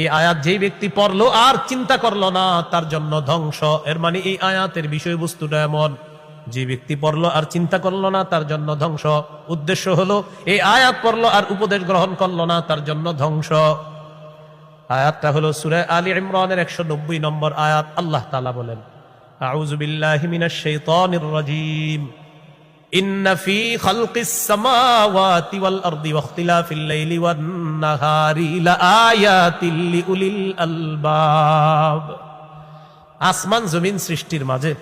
এই আয়াত যেই ব্যক্তি পড়ল আর চিন্তা করল না, তার জন্য ধ্বংস। এর মানে এই আয়াতের বিষয়বস্তুটা এমন, যে ব্যক্তি পড়ল আর চিন্তা করল না, তার জন্য ধ্বংস। উদ্দেশ্য হলো, এই আয়াত পড়ল আর উপদেশ গ্রহণ করল না, তার জন্য ধ্বংস। আয়াতটা হলো সুরে আলী ইমরানের একশো নব্বই নম্বর আয়াত, আল্লাহ তালা বলেন, আউযু বিল্লাহি মিনাশ শাইতানির রাজিম। ইন্ন ফি সামাওয়াতি ওয়াল আরদি ওয়াখতিলাফিল লাইলি ওয়ান আলবাব। আসমান জমিন সৃষ্টির মাঝে,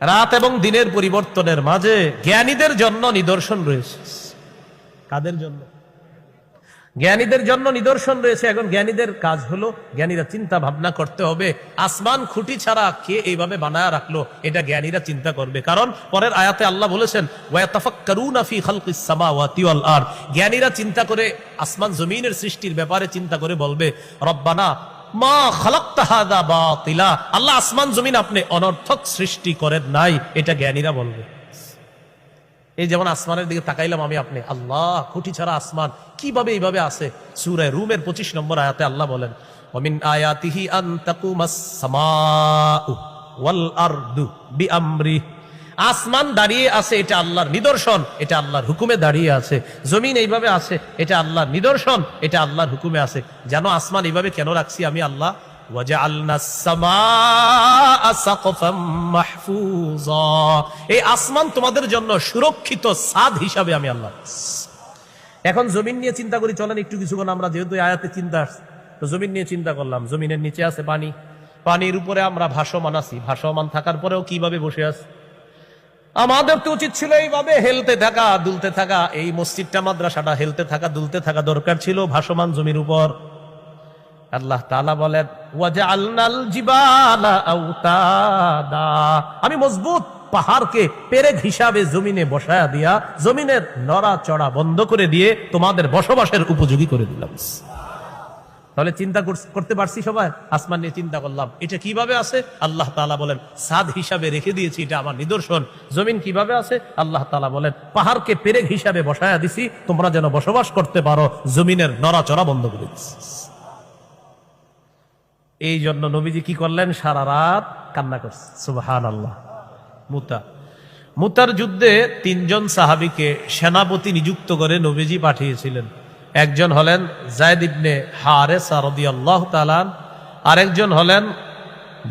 রাত এবং দিনের পরিবর্তনের মাঝে জ্ঞানীদের জন্য নিদর্শন রয়েছে। কাদের জন্য? জ্ঞানীদের জন্য নিদর্শন রয়েছে। এখন জ্ঞানীদের কাজ হলো, জ্ঞানীরা চিন্তা ভাবনা করতে হবে, আসমান খুঁটি ছাড়া কে এইভাবে বানায় রাখল, এটা জ্ঞানীরা চিন্তা করবে। কারণ পরের আয়াতে আল্লাহ বলেছেন জ্ঞানীরা চিন্তা করে আসমান জমিনের সৃষ্টির ব্যাপারে চিন্তা করে বলবে, রব্বানা মা হাদা বাতিলা। আল্লাহ আসমান জমিন আপনি অনর্থক সৃষ্টি করেন নাই, এটা জ্ঞানীরা বলবে। এই যেমন আসমানের দিকে তাকাইলাম আমি আপনি, আল্লাহ, খুঁটি ছাড়া আসমান কীভাবে এইভাবে আছে? সুরায় রুমের পঁচিশ নম্বর আয়াতে আল্লাহ বলেন অমিন আয়াতিহি ওয়াল আসমান দাঁড়িয়ে আছে, এটা আল্লাহর নিদর্শন, এটা আল্লাহর হুকুমে দাঁড়িয়ে আছে। জমিন এইভাবে আছে, এটা আল্লাহর নিদর্শন, এটা আল্লাহর হুকুমে আছে। যেন আসমান এইভাবে কেন রাখছি আমি আল্লাহ? এই আসমান তোমাদের জন্য সুরক্ষিত সাদ হিসাবে আমি আল্লাহ এখন জমিন নিয়ে চিন্তা করি, চলেন একটু কিছুক্ষণ, আমরা যেহেতু আয়াতে চিন্তা তো জমিন নিয়ে চিন্তা করলাম। জমিনের নিচে আছে পানি। পানির উপরে আমরা ভাসমান আছি। ভাসমান থাকার পরেও কীভাবে বসে আছি? আমাদের তো উচিত ছিল এইভাবে হেলতে থাকা, দুলতে থাকা। এই মসজিদটা, মাদ্রাসাটা হেলতে থাকা, দুলতে থাকা দরকার ছিল ভাসমান জমির উপর। আল্লাহ তাআলা বলেন আমি মজবুত পাহাড়কে পেরেক হিসাবে জমিনে বসায়া দিয়া, জমিনের নড়া চড়া বন্ধ করে দিয়ে তোমাদের বসবাসের উপযোগী করে দিলাম। তাহলে চিন্তা করতে পারছি সবাই? আসমান নিয়ে চিন্তা করলাম, এটা কীভাবে আছে? আল্লাহ তাআলা বলেন, সাদ হিসাবে রেখে দিয়েছি, এটা আমার নিদর্শন। জমিন কীভাবে আছে? আল্লাহ তালা বলেন, পাহাড়কে পেরেক হিসাবে বসায়া দিছি, তোমরা যেন বসবাস করতে পারো, জমিনের নড়াচড়া বন্ধ করে দিচ্ছি এই জন্য নবীজি কি করলেন? সারা রাত কান্না করছে। সুবহান আল্লাহ মুতা। মুতার যুদ্ধে তিনজন সাহাবিকে সেনাপতি নিযুক্ত করে নবীজি পাঠিয়েছিলেন। একজন হলেন জায়দ ইবনে হারেসা রদি আল্লাহ তালান আরেকজন হলেন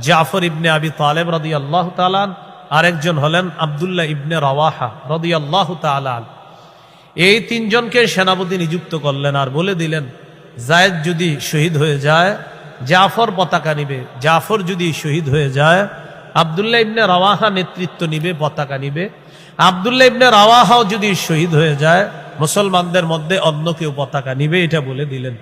জাফর ইবনে আবি তালেব রদি আল্লাহ তালান আরেকজন হলেন আবদুল্লাহ ইবনে রওয়াহা রদি আল্লাহ তালান এই তিনজনকে সেনাপতি নিযুক্ত করলেন আর বলে দিলেন, জায়দ যদি শহীদ হয়ে যায় জাফর পতাকা নিবে। জাফর যদি শহীদ হয়ে যায়, আবদুল্লাহ ইবনে রাওয়াহা নেতৃত্ব নিবে, পতাকা নিবে। আবদুল্লাহ ইবনে রাওয়াহাও যদি শহীদ হয়ে যায়, মুসলমানদের মধ্যে অন্য কেউ পতাকা নিবে, এটা বলে দিলেন।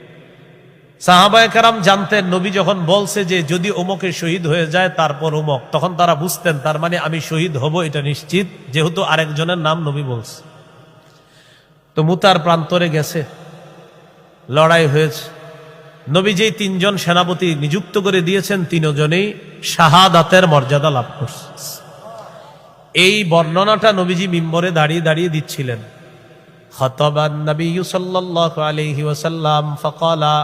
সাহাবায় কারাম জানতেন, নবী যখন বলছে যে যদি ওমকে শহীদ হয়ে যায়, তারপর ওমক তখন তারা বুঝতেন, তার মানে আমি শহীদ হব, এটা নিশ্চিত, যেহেতু আরেকজনের নাম নবী বলছে। তো মুতার প্রান্তরে গেছে, লড়াই হয়েছে। নবী যেই তিনজন সেনাপতি নিযুক্ত করে দিয়েছেন, তিনজনেই শাহাদাতের মর্যাদা লাভ করছে। এই বর্ণনাটা নবীজি মিম্বরে দাঁড়িয়ে দাঁড়িয়ে দিচ্ছিলেন। খতবান নবী সাল্লাল্লাহু আলাইহি ওয়াসাল্লাম ফাকালা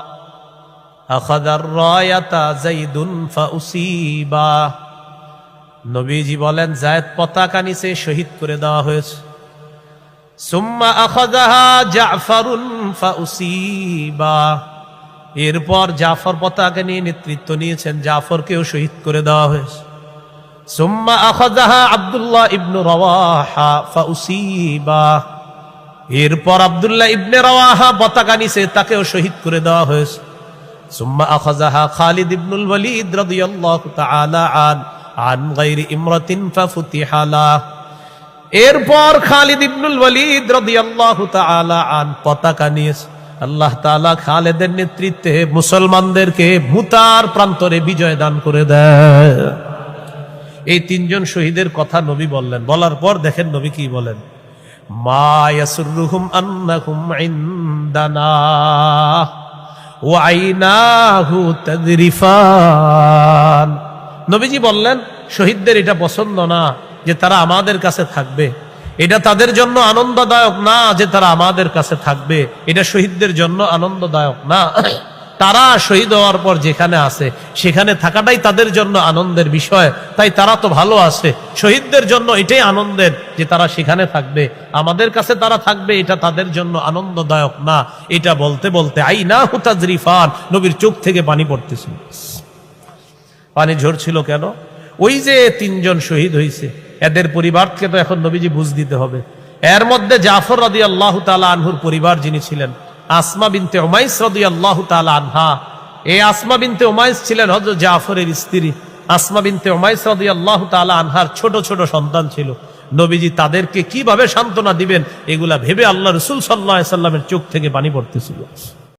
আখাযার রায়াতা যাইদুন ফাউসিবা। নবীজি বলেন, জায়েদ পতাকা নিচে শহীদ করে দেওয়া হয়েছে। সুম্মা আখাযাহা জাফরুন ফাউসিবা। এরপর জাফর পতাকা নিয়ে নেতৃত্ব নিয়েছেন। জাফরকেও শহীদ করে দেওয়া হয়েছে। সুম্মা আব্দুল্লাহ এরপর আব্দুল্লাহ ইবনে রাওয়াহা পতাকা তাকেও শহীদ করে দেওয়া হয়েছে। সুম্মা আখাযাহা খালিদ ইবনুল ওয়ালিদ রাদিয়াল্লাহু আন আন এরপর খালিদ ইবনুল ওয়ালিদ রাদিয়াল্লাহু তাআলা আন পতাকা নিয়েছে। আল্লাহ তালা খালেদের নেতৃত্বে মুসলমানদেরকে ভূতার প্রান্তরে বিজয় দান করে দেয়। এই তিনজন শহীদের কথা নবী বললেন। বলার পর দেখেন নবী কি বলেন? নবীজি বললেন, শহীদদের এটা পছন্দ না যে তারা আমাদের কাছে থাকবে। এটা তাদের জন্য আনন্দদায়ক না যে তারা আমাদের কাছে থাকবে। এটা শহীদদের জন্য আনন্দদায়ক না। তারা শহীদ হওয়ার পর যেখানে আছে, সেখানে থাকাটাই তাদের জন্য আনন্দের বিষয়। তাই তারা তো ভালো আছে। শহীদদের জন্য এটাই আনন্দের যে তারা সেখানে থাকবে। আমাদের কাছে তারা থাকবে, এটা তাদের জন্য আনন্দদায়ক না। এটা বলতে বলতে আই না হুতাজরিফান নবীর চোখ থেকে পানি পড়তেছিল। পানি ঝরছিল কেন? ওই যে তিনজন শহীদ হয়েছে এদের পরিবারকে তো এখন নবীজি বুঝ দিতে হবে। এর মধ্যে জাফর রাদি আল্লাহ তালা আনহুর পরিবার যিনি ছিলেন, আসমা বিনতে ওমাইস রাদি আল্লাহ তালা আনহা। এই আসমা বিনতে ওমাইস ছিলেন হজরত জাফরের স্ত্রী। আসমা বিনতে ওমাইস রাদি আল্লাহ তালা আনহার ছোট ছোট সন্তান ছিল। নবীজি তাদেরকে কীভাবে সান্ত্বনা দিবেন, এগুলা ভেবে আল্লাহ রসুল সাল্লাহ সাল্লামের চোখ থেকে পানি পড়তেছিল।